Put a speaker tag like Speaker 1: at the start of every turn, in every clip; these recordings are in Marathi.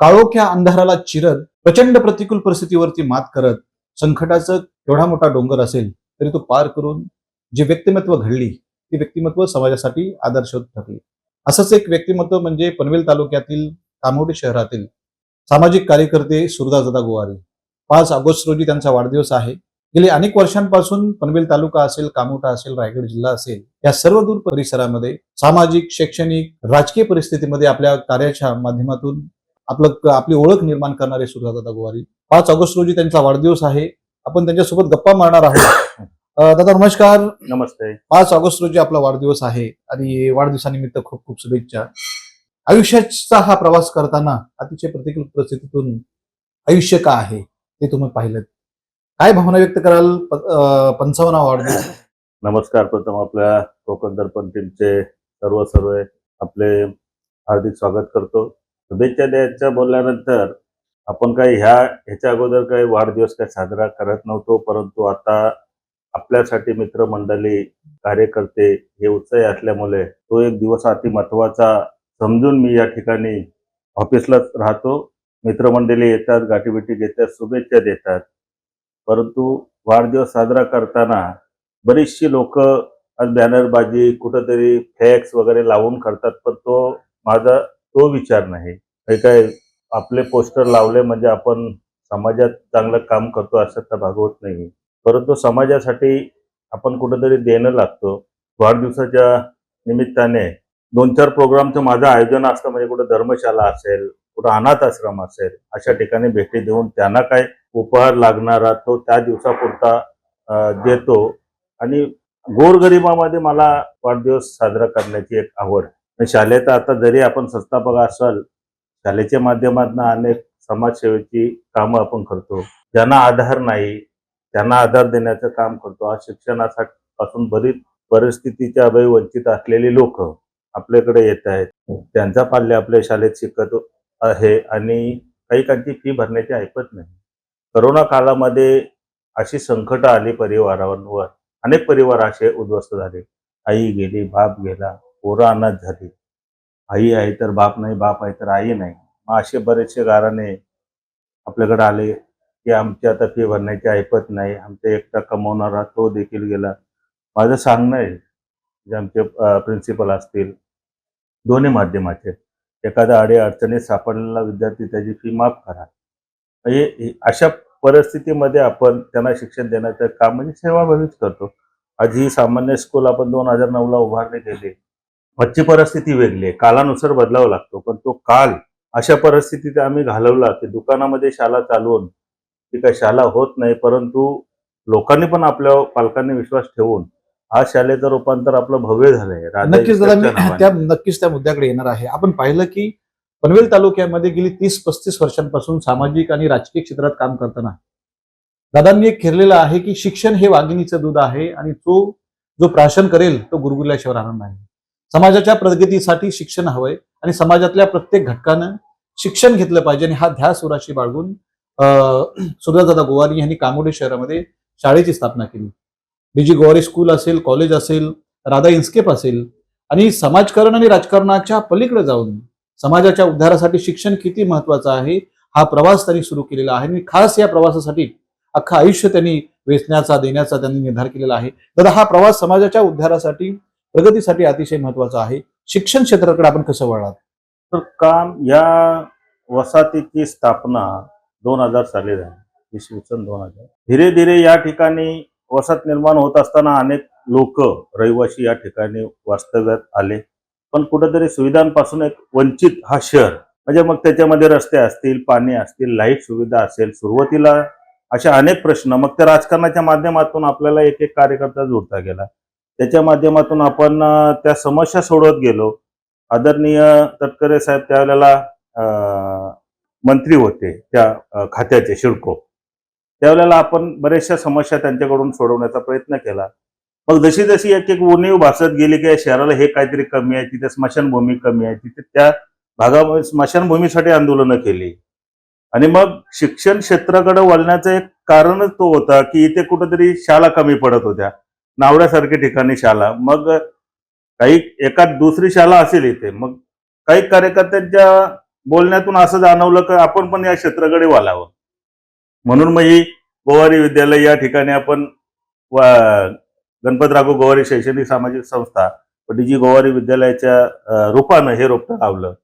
Speaker 1: काळोख्या अंधाराला चिरत प्रचंड प्रतिकूल परिस्थितीवरती मात करत संकटाचं केवढा मोठा डोंगर असेल तरी तो पार करून जी व्यक्तिमत्व घडली ती व्यक्तिमत्व समाजासाठी आदर्शवत ठरली. असंच एक व्यक्तिमत्व म्हणजे पनवेल तालुक्यातील कामोडी शहरातील सामाजिक कार्यकर्ते सुरदासदा गोवारी. पाच ऑगस्ट रोजी त्यांचा वाढदिवस आहे. गेली अनेक वर्षांपासून पनवेल तालुका असेल कामोटा असेल रायगड जिल्हा असेल या सर्व दूर परिसरामध्ये सामाजिक शैक्षणिक राजकीय परिस्थितीमध्ये आपल्या कार्याच्या माध्यमातून आपलं आपली ओळख निर्माण करणारे सुरदादा गोवारी. पाच ऑगस्ट रोजी त्यांचा वाढदिवस आहे. आपण त्यांच्यासोबत गप्पा मारणार आहोत. दादा नमस्कार.
Speaker 2: नमस्ते.
Speaker 1: पाच ऑगस्ट रोजी आपला वाढदिवस आहे आणि वाढदिवसानिमित्त खूप खूप शुभेच्छा. आयुष्याचा हा प्रवास करताना अतिशय प्रतिकूल परिस्थितीतून आयुष्य का आहे ते तुम्ही पाहिलं काय भावना व्यक्त कराल पंचावन्न वाढदिवस?
Speaker 2: नमस्कार प्रथम आपल्या कोकण दर्पण टीमचे सर्व सर्व आपले हार्दिक स्वागत करतो. शुभेच्छा द्यायच्या बोलल्यानंतर आपण काही ह्या ह्याच्या अगोदर काही वाढदिवस काही साजरा करत नव्हतो परंतु आता आपल्यासाठी मित्रमंडळी कार्यकर्ते हे उत्साही असल्यामुळे तो एक दिवस अति महत्त्वाचा समजून मी या ठिकाणी ऑफिसलाच राहतो. मित्रमंडळी येतात गाठीबिटी घेतात शुभेच्छा देतात. परंतु वाढदिवस साजरा करताना बरीचशी लोक आज बॅनरबाजी कुठंतरी फ्लॅक्स वगैरे लावून करतात पण तो माझा तो विचार नाही. हे काय आपले पोस्टर लावले म्हणजे आपण समाजात चांगलं काम करतो असं तर भागवत नाही. परंतु समाजासाठी आपण कुठंतरी देणं लागतो. वाढदिवसाच्या निमित्ताने दोन चार प्रोग्रामचं माझं आयोजन असतं. म्हणजे कुठं धर्मशाला असेल कुठं अनाथ आश्रम असेल अशा ठिकाणी भेटी देऊन त्यांना काय उपहार लागणारा तो त्या दिवसापुरता देतो. आणि गोरगरिबामध्ये मला वाढदिवस साजरा करण्याची एक आवड आणि तर आता जरी आपण संस्थापक असाल शालेच्या माध्यमातून अनेक समाजसेवेची कामं आपण करतो. ज्यांना आधार नाही त्यांना आधार देण्याचं काम करतो. आज शिक्षणासाठी पासून बरीच परिस्थितीच्या अभय वंचित असलेली लोक आपल्याकडे येत आहेत. त्यांचा पाल्य आपल्या शाळेत शिकत आहे आणि काही काहींची फी भरण्याची ऐपत नाही. करोना काळामध्ये अशी संकट आली परिवारांवर. अनेक परिवार असे उद्ध्वस्त झाले. आई गेली बाप गेला. पोरं अनाथ झाली. आई आहे तर बाप नाही बाप आहे तर आई नाही. मग असे बरेचसे गाराने आपल्याकडे आले की आमची आता फी भरण्याची ऐपत नाही आमचा एकटा कमवणारा तो देखील गेला. माझं सांगणं आहे जे आमचे प्रिन्सिपल असतील दोन्ही माध्यमाचे एखाद्या अडे अडचणीत सापडलेला विद्यार्थी त्याची फी माफ करा. म्हणजे हे- अशा परिस्थितीमध्ये आपण त्यांना शिक्षण देण्याचं काम म्हणजे सेवाभावीच करतो. आज ही सामान्य स्कूल आपण दोन हजार नऊला उभारणी केली. आजची परिस्थिती वेगळी आहे. कालानुसार बदलावा लागतो पण तो काल अशा परिस्थितीत आम्ही घालवला की दुकानामध्ये शाळा चालवून ती काही शाळा होत नाही परंतु लोकांनी पण आपल्या पालकांनी विश्वास ठेवून आज शाळेचं रूपांतर आपलं भव्य झालंय.
Speaker 1: नक्कीच दादा. त्या नक्कीच त्या मुद्द्याकडे येणार आहे. आपण पाहिलं की पनवेल तालुक्यामध्ये गेली तीस पस्तीस वर्षांपासून सामाजिक आणि राजकीय क्षेत्रात काम करताना दादांनी एक खेरलेलं आहे की शिक्षण हे वाघिणीचं दूध आहे आणि तो जो प्राशन करेल तो गुरगुरल्याशिवाय राहणार नाही. समाजाच्या प्रगतीसाठी शिक्षण हवंय आणि समाजातल्या प्रत्येक घटकानं शिक्षण घेतलं पाहिजे आणि हा ध्यास उराशी बाळगून सुधादादा गोवारी यांनी कामोडी शहरामध्ये शाळेची स्थापना केली. बीजी गोवारी स्कूल असेल कॉलेज असेल राधा इन्स्केप असेल आणि समाजकारण आणि राजकारणाच्या पलीकडे जाऊन समाजाच्या उद्धारासाठी शिक्षण किती महत्वाचं आहे हा प्रवास त्यांनी सुरू केलेला आहे. आणि खास या प्रवासासाठी अख्खं आयुष्य त्यांनी वेचण्याचा देण्याचा त्यांनी निर्धार केलेला आहे. तर हा प्रवास समाजाच्या उद्धारासाठी प्रगतीसाठी अतिशय महत्वाचं आहे. शिक्षण क्षेत्राकडे आपण कसं वळात
Speaker 2: तर काम या वसाहतीची स्थापना दोन हजार साली झाली. इसवी सन दोन हजार. धीरे धीरे या ठिकाणी वसाहत निर्माण होत असताना अनेक लोक रहिवासी या ठिकाणी वास्तव्यात आले. पण कुठेतरी सुविधांपासून एक वंचित हा शहर म्हणजे मग त्याच्यामध्ये रस्ते असतील पाणी असतील लाइट सुविधा असेल सुरुवातीला असे अनेक प्रश्न मग त्या राजकारणाच्या माध्यमातून आपल्याला एक एक कार्यकर्ता जोडता गेला. त्याच्या माध्यमातून आपण त्या समस्या सोडवत गेलो. आदरणीय तटकरे साहेब त्यावेळेला मंत्री होते त्या खात्याचे शिडको. त्यावेळेला आपण बऱ्याचशा समस्या त्यांच्याकडून सोडवण्याचा प्रयत्न केला. मग जशी जशी एक एक उणीव भासत गेली की शहराला हे काहीतरी कमी आहे तिथे स्मशानभूमी कमी आहे तिथे त्या भागामध्ये स्मशानभूमीसाठी आंदोलनं केली. आणि मग शिक्षण क्षेत्राकडे वळण्याचं एक कारणच तो होता की इथे कुठंतरी शाळा कमी पडत होत्या. नावड्यासारखी ठिकाणी शाळा. मग काही एका दुसरी शाळा असेल इथे मग काही कार्यकर्त्यांच्या बोलण्यातून असं जाणवलं की आपण पण या क्षेत्राकडे वालावं. म्हणून मग ही गोवारी विद्यालय या ठिकाणी आपण गणपत राघू गोवारी शैक्षणिक सामाजिक संस्था म्हणजे पटीजी गोवारी विद्यालयाच्या रूपानं हे रोपटं लावलं.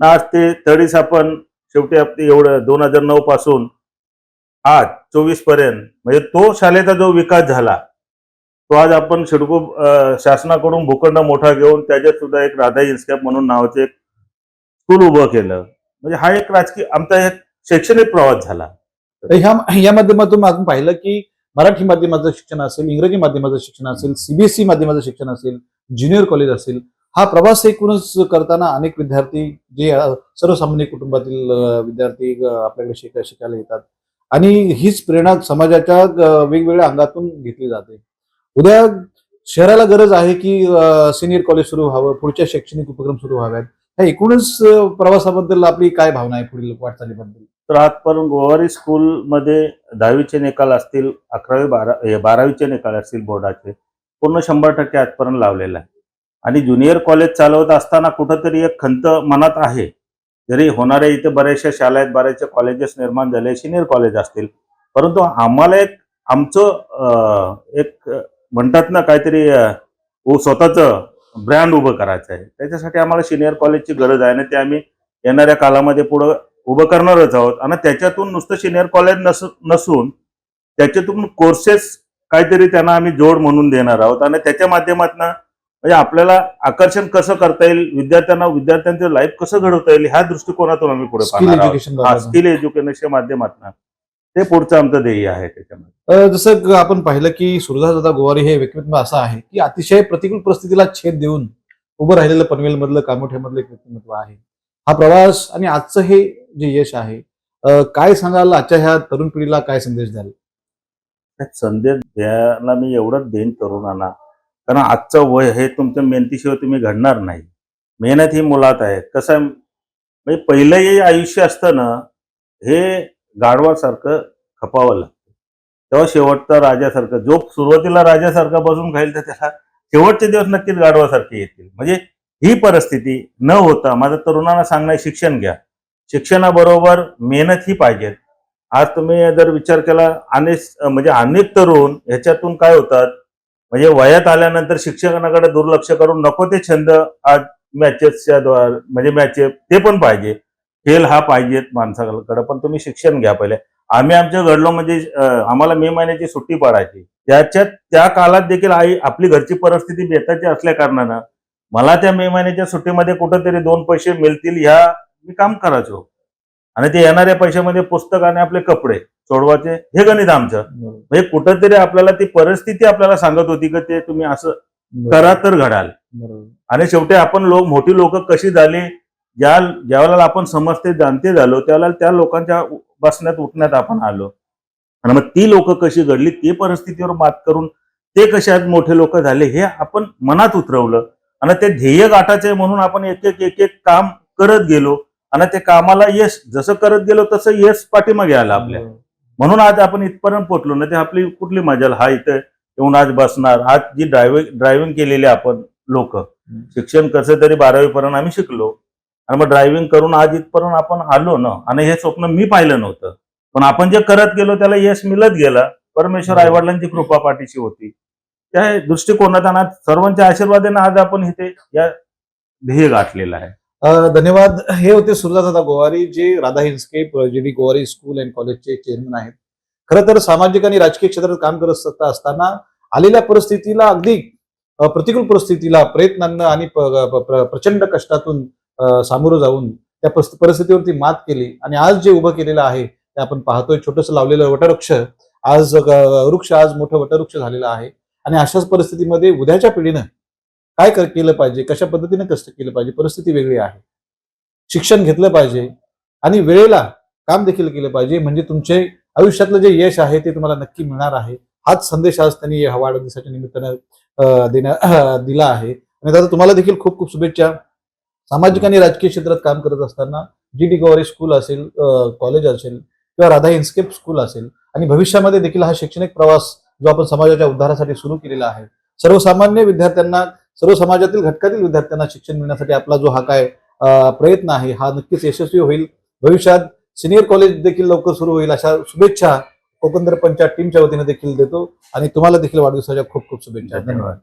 Speaker 2: ना आज ते तरीच आपण शेवटी आपली एवढं दोन हजार नऊ पासून आज चोवीसपर्यंत म्हणजे तो शाळेचा जो विकास झाला तो आज आपण शिडको शासनाकडून भूखंड मोठा घेऊन त्याच्यात सुद्धा एक राधा इन्स्कॅप म्हणून नावाचे एक स्कूल उभं केलं. म्हणजे हा एक राजकीय आमचा एक शैक्षणिक प्रवास झाला.
Speaker 1: तर ह्या या माध्यमातून आपण पाहिलं की मराठी माध्यमाचं शिक्षण असेल इंग्रजी माध्यमाचं शिक्षण असेल सीबीएसई माध्यमाचं शिक्षण असेल ज्युनियर कॉलेज असेल हा प्रवास एकूणच करताना अनेक विद्यार्थी जे सर्वसामान्य कुटुंबातील विद्यार्थी आपल्याकडे शिकायला शिकायला येतात. आणि हीच प्रेरणा समाजाच्या वेगवेगळ्या अंगातून घेतली जाते. उद्या शहराला गरज आहे की सिनियर कॉलेज सुरू व्हावं पुढच्या शैक्षणिक उपक्रम सुरू व्हाव्यात ह्या एकूणच प्रवासाबद्दल आपली काय भावना आहे पुढील वाटचालीबद्दल?
Speaker 2: तर आजपर्यंत गोवारी स्कूलमध्ये दहावीचे निकाल असतील अकरावी बारा बारावीचे निकाल असतील बोर्डाचे पूर्ण शंभर टक्के आजपर्यंत लावलेला आहे. आणि ज्युनियर कॉलेज चालवत असताना कुठंतरी एक खंत मनात आहे. जरी होणाऱ्या इथे बऱ्याचशा शाळा आहेत बऱ्याचशा कॉलेजेस निर्माण झाले सिनियर कॉलेज असतील. परंतु आम्हाला एक आमचं एक म्हणतात ना काहीतरी स्वतःचं ब्रँड उभं करायचं आहे. त्याच्यासाठी आम्हाला सिनियर कॉलेजची गरज आहे आणि ते आम्ही येणाऱ्या कालामध्ये पुढं उभं करणारच आहोत. आणि त्याच्यातून नुसतं सिनियर कॉलेज नस नसून त्याच्यातून कोर्सेस काहीतरी त्यांना आम्ही जोड म्हणून देणार आहोत. आणि त्याच्या माध्यमातून म्हणजे आपल्याला आकर्षण कसं करता येईल विद्यार्थ्यांना विद्यार्थ्यांचं लाईफ कसं घडवता येईल ह्या दृष्टिकोनातून आम्ही पुढे पाहणार आहोत. स्किल एज्युकेशनच्या माध्यमातून. ते पुढचं आमचं ध्येय आहे त्याच्यामध्ये.
Speaker 1: जसं आपण पाहिलं की सुरदासदादा गोवारी हे व्यक्तिमत्व असं आहे की अतिशय प्रतिकूल परिस्थितीला छेद देऊन उभं राहिलेलं पनवेलमधलं कामोठ्यामधलं एक व्यक्तिमत्व आहे. हा प्रवास आणि आजचं हे जे यश आहे अ, काय सांगाल? आजच्या ह्या तरुण पिढीला काय संदेश द्याल?
Speaker 2: त्यात संदेश द्यायला मी एवढंच देईन तरुणांना. कारण आजचं वय हे तुमच्या मेहनतीशिवाय तुम्ही घडणार नाही. मेहनत ही मुलात आहे. कसं आहे, म्हणजे पहिलंही आयुष्य असतं ना हे गाढवासारखं खपावं लागतं. तेव्हा शेवटचा राजासारखं जो सुरुवातीला राजासारखा बसून खाईल तर त्याला शेवटचे दिवस नक्कीच गाढवासारखे येतील. म्हणजे ही परिस्थिती न होता माझ्या तरुणांना सांगणं शिक्षण घ्या. शिक्षणाबरोबर मेहनत ही पाहिजे. आज तुम्ही जर विचार केला अनेक म्हणजे अनेक तरुण ह्याच्यातून काय होतात? म्हणजे वयात आल्यानंतर शिक्षकांकडे दुर्लक्ष करून नको ते छंद आज मॅचेसच्या द्वारे म्हणजे मॅचे ते पण पाहिजे. खेळ हा पाहिजेत माणसाकडे पण तुम्ही शिक्षण घ्या पहिले. आम्ही आमच्या घडलो म्हणजे आम्हाला मे महिन्याची सुट्टी पडायची. त्याच्यात त्या काळात देखील आई आपली घरची परिस्थिती बेताची असल्या कारणानं मला त्या मे महिन्याच्या सुट्टीमध्ये कुठंतरी दोन पैसे मिळतील ह्या मी काम करायचो. आणि ते येणाऱ्या पैशामध्ये पुस्तक आणि आपले कपडे सोडवायचे हे गणित आमचं. म्हणजे कुठंतरी आपल्याला ती परिस्थिती आपल्याला सांगत होती की ते तुम्ही असं करा तर घडाल. आणि शेवटी आपण लोक मोठी लोक कशी झाली ज्या ज्यावेळेला आपण समजते जाणते झालो त्यावेळेला त्या लोकांच्या बसण्यात उठण्यात आपण आलो. आणि मग ती लोक कशी घडली ते परिस्थितीवर मात करून ते कसे आज मोठे लोक झाले हे आपण मनात उतरवलं. आणि ते ध्येय गाठायचे आहे म्हणून आपण एक एक एक एक काम करत गेलो. आणि ते कामाला यश जसं करत गेलो तसं यश पाठीमागे आलं आपल्या. म्हणून आज आपण इथपर्यंत पोहोचलो ना ते आपली कुठली मजाल हा इथं येऊन आज बसणार. आज जी ड्रायव्हिंग ड्रायव्हिंग केलेली आपण लोक शिक्षण कसं तरी बारावी पर्यंत आम्ही शिकलो. आणि मग ड्रायव्हिंग करून आज इथपर्यंत आपण आलो ना आणि हे स्वप्न मी पाहिलं नव्हतं. पण आपण जे करत गेलो त्याला यश मिळत गेलं. परमेश्वर
Speaker 1: बरोबर.
Speaker 2: आईवडिलांची कृपा पाठीशी होती. त्या दृष्टिकोनात आज सर्वांच्या आशीर्वादाने आज आपण इथे या ध्येय गाठलेलं आहे.
Speaker 1: धन्यवाद. हे होते सुरदादा गोवारी जे Radha हिन्स्केप J D Gowari school and कॉलेजचे चेअरमन आहेत. खरं तर सामाजिक आणि राजकीय क्षेत्रात काम करत असता- असताना आलेल्या परिस्थितीला अगदी प्रतिकूल परिस्थितीला प्रयत्नांना आणि प्रचंड कष्टातून सामोरं जाऊन त्या परिस्थितीवरती मात केली आणि आज जे उभं केलेलं आहे ते आपण पाहतोय. छोटस लावलेलं वटवृक्ष आज वृक्ष आज मोठं वटवृक्ष झालेलं आहे. आणि अशाच परिस्थितीमध्ये उद्याच्या पिढीनं काय केलं पाहिजे? कशा पद्धतीने कष्ट केलं पाहिजे? परिस्थिती वेगळी आहे. शिक्षण घेतलं पाहिजे आणि वेळेला काम देखील केलं पाहिजे. म्हणजे तुमचे आयुष्यातलं जे यश आहे ते तुम्हाला नक्की मिळणार आहे. हाच संदेश आज त्यांनी या वाढदिवसाच्या निमित्तानं देण्या दिला आहे. आणि दादा तुम्हाला देखील खूप खूप शुभेच्छा. सामाजिक आणि राजकीय क्षेत्रात काम करत असताना जी डी गवारी स्कूल असेल कॉलेज असेल किंवा राधा इन्स्केप स्कूल असेल आणि भविष्यामध्ये देखील हा शैक्षणिक प्रवास जो आपण समाजाच्या उद्धारासाठी सुरू केलेला आहे सर्वसामान्य विद्यार्थ्यांना सर्व समाजातील घटकातील विद्यार्थ्यांना शिक्षण मिळण्यासाठी आपला जो हा काय प्रयत्न आहे हा नक्कीच यशस्वी होईल. भविष्यात सिनियर कॉलेज देखील लवकर सुरू होईल अशा शुभेच्छा कोकंदर पंचायत टीमच्या वतीने देखील देतो आणि तुम्हाला देखील वाढदिवसाच्या खूप खूप शुभेच्छा. धन्यवाद.